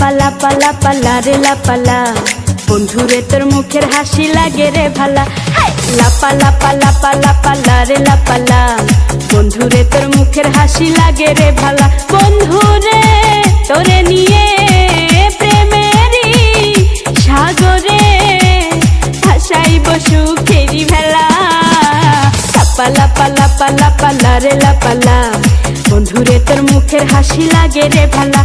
পালা পালা পালা রে লাপালা বন্ধুরে, তোর মুখের হাসি লাগে রে ভালা। হাই! লাপা লাপা লাপা লাপা, লা রে লাপালা বন্ধুরে, তোর মুখের হাসি লাগে রে ভালা। বন্ধুরে, তোরে নিয়ে প্রেমেরই সাগরে ভাসাইব সুখেরি ভেলা। লাপা লাপা লাপা লাপা, লা রে লাপালা বন্ধুরে, তোর মুখের হাসি লাগে রে ভালা।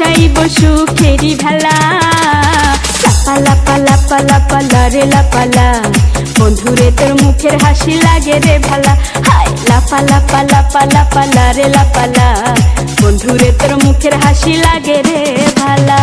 ভাসাইব সুখেরি ভেলা। লাপা লাপা লাপা লাপা লারে লাপালা বন্ধুরে, তোর মুখের হাসি লাগে রে ভালা। হাই লাপা লাপা লাপা লাপা লারে লাপালা বন্ধুরে, তোর মুখের হাসি লাগে রে ভালা।